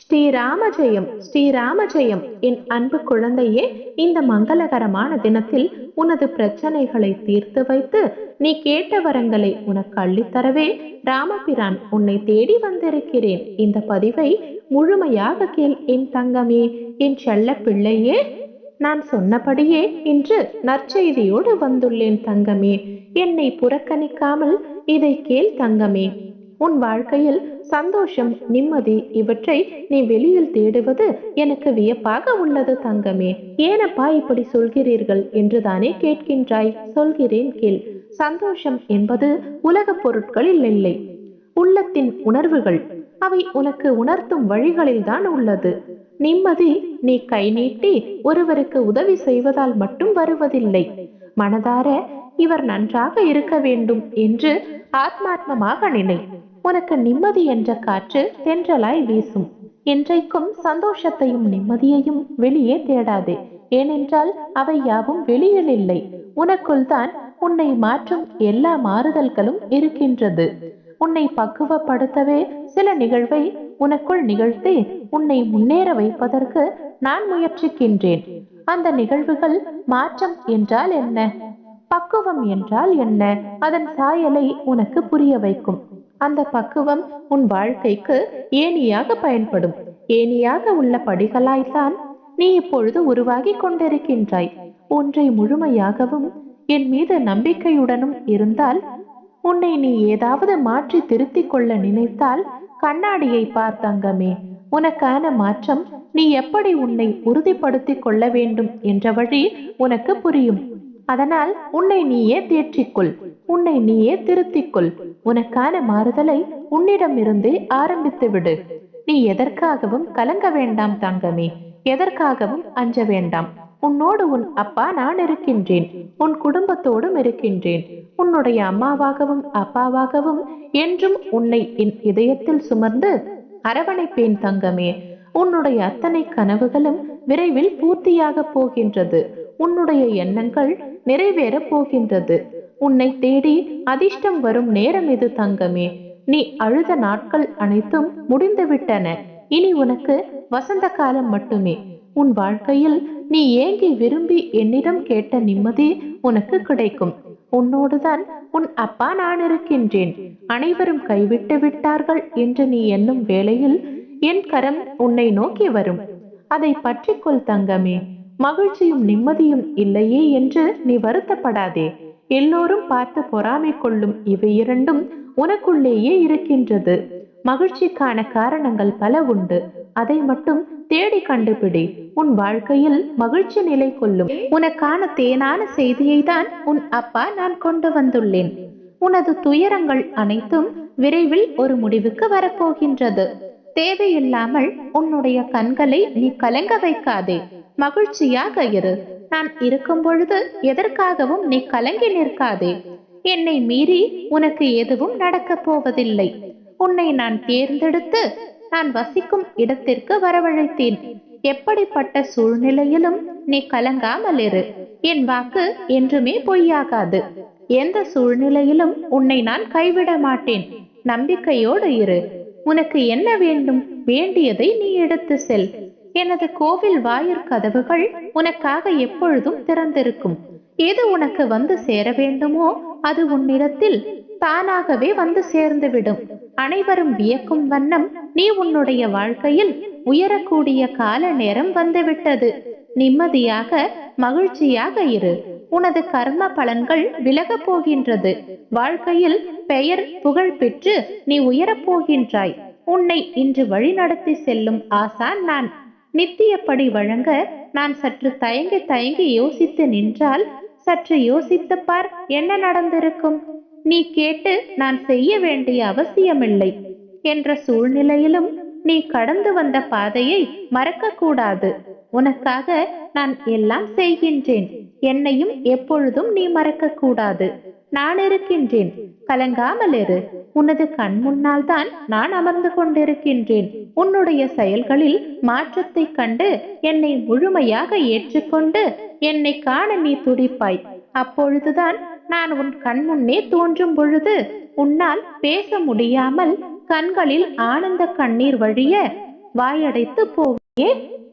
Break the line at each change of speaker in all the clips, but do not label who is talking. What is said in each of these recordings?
ஸ்ரீராம ஜெயம் ஸ்ரீராம ஜெயம் என் அன்பு குழந்தையே இந்த மங்களகரமான தினத்தில் உனது பிரச்சனைகளை தீர்த்து வைத்து நீ கேட்ட வரங்களை உனக்கு அள்ளித்தரவே ராமபிரான் உன்னை தேடி வந்திருக்கிறேன். இந்த பதிவை முழுமையாக கேள் என் தங்கமே என் செல்ல பிள்ளையே. நான் சொன்னபடியே இன்று நற்செய்தியோடு வந்துள்ளேன் தங்கமே. என்னை புறக்கணிக்காமல் இதை கேள் தங்கமே. உன் வாழ்க்கையில் சந்தோஷம் நிம்மதி இவற்றை நீ வெளியில் தேடுவது எனக்கு வியப்பாக உள்ளது தங்கமே. ஏனப்பா இப்படி சொல்கிறீர்கள் என்றுதானே கேட்கின்றாய்? சொல்கிறேன் கேள். சந்தோஷம் என்பது உலகப் பொருட்களில் இல்லை. உள்ளத்தின் உணர்வுகள் அவை உனக்கு உணர்த்தும் வழிகளில்தான் உள்ளது. நிம்மதி நீ கை நீட்டி ஒருவருக்கு உதவி செய்வதால் மட்டும் வருவதில்லை. மனதார இவர் நன்றாக இருக்க வேண்டும் என்று ஆத்மாத்மமாக நினை. உனக்கு நிம்மதி என்ற காற்று தென்றலாய் வீசும். என்றைக்கும் சந்தோஷத்தையும் நிம்மதியையும் வெளியே தேடாதே. ஏனென்றால் அவை யாவும் வெளியில் இல்லை. உனக்குள் தான் உன்னை மாற்றும் எல்லா மாறுதல்களும் இருக்கின்றது. உன்னை பக்குவப்படுத்தவே சில நிகழ்வை உனக்குள் நிகழ்த்தி உன்னை முன்னேற வைப்பதற்கு நான் முயற்சிக்கின்றேன். அந்த நிகழ்வுகள் மாற்றம் என்றால் என்ன? பக்குவம் என்றால் என்ன? அதன் சாயலை உனக்கு புரிய வைக்கும். அந்த பக்குவம் உன் வாழ்க்கைக்கு ஏணியாக பயன்படும். ஏணியாக உள்ள படிகளாய்த்தான் நீ இப்பொழுது உருவாகி கொண்டிருக்கின்றாய். ஒன்றை முழுமையாகவும் என் மீது நம்பிக்கையுடனும் இருந்தால் உன்னை நீ ஏதாவது மாற்றி திருத்திக் கொள்ள நினைத்தால் கண்ணாடியை பார் தங்கமே. உனக்கான மாற்றம் நீ எப்படி உன்னை உறுதிப்படுத்திக் கொள்ள வேண்டும் என்ற வழி உனக்கு புரியும். அதனால் உன்னை நீயே தேற்றிக்கொள் உன்னை நீயே திருத்திக்கொள். உனக்கான மாறுதலை உன்னிடமிருந்தே ஆரம்பித்து விடு. நீ எதற்காகவும் கலங்க வேண்டாம் தங்கமே. எதற்காகவும் அஞ்ச வேண்டாம். உன்னோடு உன் அப்பா நான் இருக்கின்றேன். உன் குடும்பத்தோடும் இருக்கின்றேன். உன்னுடைய அம்மாவாகவும் அப்பாவாகவும் என்றும் உன்னை என் இதயத்தில் சுமர்ந்து அரவணைப்பேன் தங்கமே. உன்னுடைய அத்தனை கனவுகளும் விரைவில் பூர்த்தியாக போகின்றது. உன்னுடைய எண்ணங்கள் நிறைவேறப் போகின்றது. உன்னை தேடி அதிர்ஷ்டம் வரும் நேரம் இது தங்கமே. நீ அழுத நாட்கள் அனைத்தும் முடிந்துவிட்டன. இனி உனக்கு வசந்த காலம் மட்டுமே. உன் வாழ்க்கையில் நீ ஏங்கி விரும்பி என்னிடம் கேட்ட நிம்மதி உனக்கு கிடைக்கும். உன்னோடுதான் உன் அப்பா நான் இருக்கின்றேன். அனைவரும் கைவிட்டு விட்டார்கள் என்று நீ எண்ணும் வேளையில் என் கரம் உன்னை நோக்கி வரும். அதை பற்றிக்கொள் தங்கமே. மகிழ்ச்சியும் நிம்மதியும் இல்லையே என்று நீ வருத்தப்படாதே. எல்லோரும் பார்த்து பொறாமை கொள்ளும் இவை இரண்டும் உனக்குள்ளேயே இருக்கின்றது. மகிழ்ச்சிக்கான காரணங்கள் பல உண்டு. அதை மட்டும் தேடி கண்டுபிடி. உன் வாழ்க்கையில் மகிழ்ச்சி நிலை கொள்ளும். உனக்கான தேனான செய்தியை தான் உன் அப்பா நான் கொண்டு வந்துள்ளேன். உனது துயரங்கள் அனைத்தும் விரைவில் ஒரு முடிவுக்கு வரப்போகின்றது. தேவையில்லாமல் உன்னுடைய கண்களை நீ கலங்க வைக்காதே. மகிழ்ச்சியாக இரு. நான் இருக்கும் பொழுது எதற்காகவும் நீ கலங்கி நிற்காதே. என்னை மீறி உனக்கு எதுவும் நடக்கப் போவதில்லை. உன்னை நான் தேர்ந்தெடுத்து நான் வசிக்கும் இடத்திற்கு வரவழைத்தேன். எப்படிப்பட்ட சூழ்நிலையிலும் நீ கலங்காமல் இரு. என் வாக்கு என்றுமே பொய்யாகாது. எந்த சூழ்நிலையிலும் உன்னை நான் கைவிட மாட்டேன். நம்பிக்கையோடு இரு. உனக்கு என்ன வேண்டும்? வேண்டியதை நீ எடுத்து செல். எனது கோவில் வாயிற் கதவுகள் உனக்காக எப்பொழுதும் திறந்திருக்கும். எது உனக்கு வந்து சேர வேண்டுமோ அது உன்னிடத்தில் தானாகவே வந்து சேர்ந்துவிடும். அனைவரும் வியக்கும் வண்ணம் நீ உன்னுடைய வாழ்க்கையில் உயரக்கூடிய கால நேரம் வந்துவிட்டது. நிம்மதியாக மகிழ்ச்சியாக இரு. உனது கர்ம பலன்கள் விலகப் போகின்றது. வாழ்க்கையில் பெயர் புகழ் பெற்று நீ உயரப் போகின்றாய். உன்னை இன்று வழிநடத்தி செல்லும் ஆசான் நான். நித்தியப்படி வழங்க நான் சற்று தயங்கி தயங்கி யோசித்து நின்றால் சற்று யோசித்து பார் என்ன நடந்திருக்கும்? நீ கேட்டு நான் செய்ய வேண்டிய அவசியமில்லை என்ற சூழ்நிலையிலும் நீ கடந்து வந்த பாதையை மறக்க கூடாது உனக்காக நான் எல்லாம் செய்கின்றேன். என்னையும் எப்பொழுதும் நீ மறக்க கூடாது நான் இருக்கின்றேன். கலங்காமல் இரு. உனது கண் முன்னால் தான் நான் அமர்ந்து கொண்டிருக்கின்றேன். உன்னுடைய செயல்களில் மாற்றத்தை கண்டு என்னை முழுமையாக ஏற்றுக்கொண்டு என்னை காண நீ துடிப்பாய். அப்பொழுதுதான் நான் உன் கண் முன்னே தோன்றும் பொழுது உன்னால் பேச முடியாமல் கண்களில் ஆனந்த கண்ணீர் வழிய வாயடைத்து போவே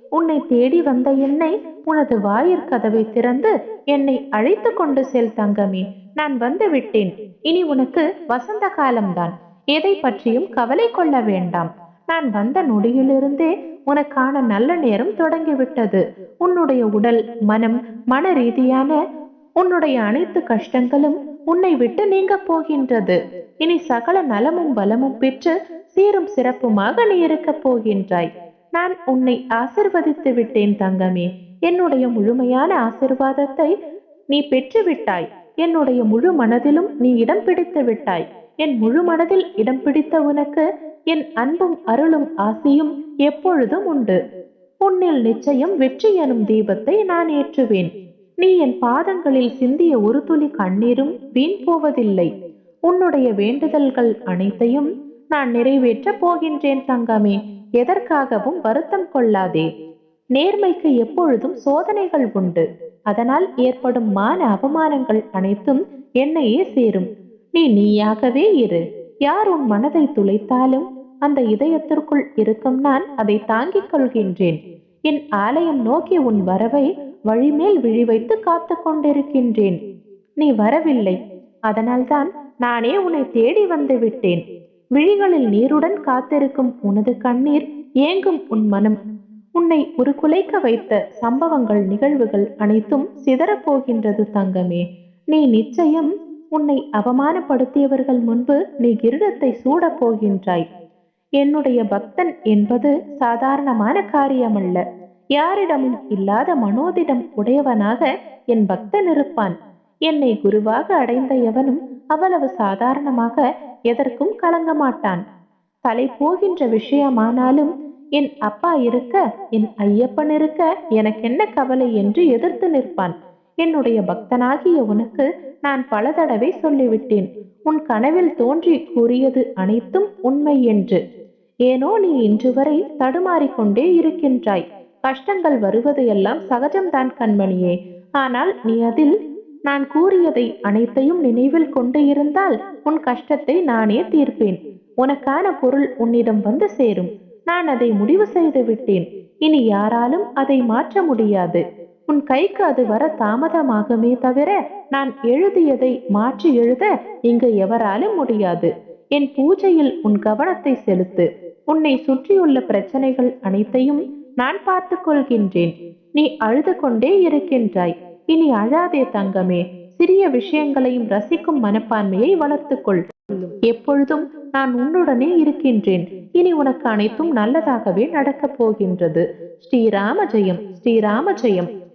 உன்னை தேடி வந்த என்னை உனது வாயிற் கதவை திறந்து என்னை அழைத்து கொண்டு செல் தங்கமே. நான் வந்து விட்டேன். இனி உனக்கு வசந்த காலம்தான். எதை பற்றியும் கவலை கொள்ள வேண்டாம். நான் வந்த நொடியிலிருந்தே உனக்கான நல்ல நேரம் தொடங்கிவிட்டது. உன்னுடைய உடல் மனம் மன ரீதியான உன்னுடைய அனைத்து கஷ்டங்களும் உன்னை விட்டு நீங்க போகின்றது. இனி சகல நலமும் பலமும் பெற்று சீரும் சிறப்புமாக நீ இருக்கப் போகின்றாய். நான் உன்னை ஆசிர்வதித்து விட்டேன் தங்கமே. என்னுடைய முழுமையான ஆசிர்வாதத்தை நீ பெற்று விட்டாய் என்னுடைய முழு மனதிலும் நீ இடம் பிடித்து விட்டாய். என் முழு மனதில் இடம் பிடித்த உனக்கு என் அன்பும் அருளும் ஆசியும் எப்பொழுதும் உண்டு. உன்னில் நிச்சயம் வெற்றி எனும் தீபத்தை நான் ஏற்றுவேன். நீ என் பாதங்களில் சிந்திய ஒரு துளி கண்ணீரும் வீண் போவதில்லை. உன்னுடைய வேண்டுதல்கள் அனைத்தையும் நான் நிறைவேற்றப் போகின்றேன் தங்கமே. எதற்காகவும் வருத்தம் கொள்ளாதே. நேர்மைக்கு எப்பொழுதும் சோதனைகள் உண்டு. அதனால் ஏற்படும் மான அவமானங்கள் அனைத்தும் என்னையே சேரும். நீ நீயாகவே இரு. யார் உன் மனதை துளைத்தாலும் அந்த இதயத்திற்குள் இருக்கும் நான் அதை தாங்கிக் கொள்கின்றேன். என் ஆலயம் நோக்கி உன் வரவை வழிமேல் விழி வைத்து காத்து கொண்டிருக்கின்றேன். நீ வரவில்லை. அதனால்தான் நானே உன்னை தேடி வந்து விட்டேன். விழிகளில் நீருடன் காத்திருக்கும் உனது கண்ணீர் ஏங்கும் உன் மனம் உன்னை ஒரு குலைக்க வைத்த சம்பவங்கள் நிகழ்வுகள் அனைத்தும் சிதறப்போகின்றது தங்கமே. நீ நிச்சயம் உன்னை அவமானப்படுத்தியவர்கள் முன்பு நீ கிரீடத்தை சூடப் போகின்றாய். என்னுடைய பக்தன் என்பது சாதாரணமான காரியமல்ல. யாரிடமும் இல்லாத மனோதிடம் உடையவனாக என் பக்தன் இருப்பான். என்னை குருவாக அடைந்த எவனும் அவ்வளவு சாதாரணமாக எதற்கும் கலங்க மாட்டான். தலை போகின்ற விஷயமானாலும் என் அப்பா இருக்க என் ஐயப்பன் இருக்க எனக்கு என்ன கவலை என்று எதிர்த்து நிற்பான். என்னுடைய பக்தனாகிய உனக்கு நான் பல தடவை சொல்லிவிட்டேன். உன் கனவில் தோன்றி கூறியது அனைத்தும் உண்மை என்று. ஏனோ நீ இன்று வரை தடுமாறிக்கொண்டே இருக்கின்றாய். கஷ்டங்கள் வருவது எல்லாம் சகஜம்தான் கண்மணியே. ஆனால் நீ அதில் நான் கூறியதை அனைத்தையும் நினைவில் கொண்டு இருந்தால் உன் கஷ்டத்தை நானே தீர்ப்பேன். உனக்கான பொருள் உன்னிடம் வந்து சேரும். நான் அதை முடிவு செய்து விட்டேன். இனி யாராலும் அதை மாற்ற முடியாது. உன் கைக்கு அது வர தாமதமாகுமே தவிர நான் எழுதியதை மாற்றி எழுத இங்கு எவராலும் முடியாது. என் பூஜையில் உன் கவனத்தை செலுத்து. உன்னை சுற்றியுள்ள பிரச்சனைகள் அனைத்தையும் நான் பார்த்து கொள்கின்றேன். நீ அழுது கொண்டே இருக்கின்றாய். இனி அழாதே தங்கமே. சிறிய விஷயங்களையும் ரசிக்கும் மனப்பான்மையை வளர்த்துக்கொள் எப்பொழுதும் நான் உன்னுடனே இருக்கின்றேன். இனி உனக்கு அனைத்தும் நல்லதாகவே நடக்கப் போகின்றது. ஸ்ரீராம ஜெயம் ஸ்ரீராம ஜெயம்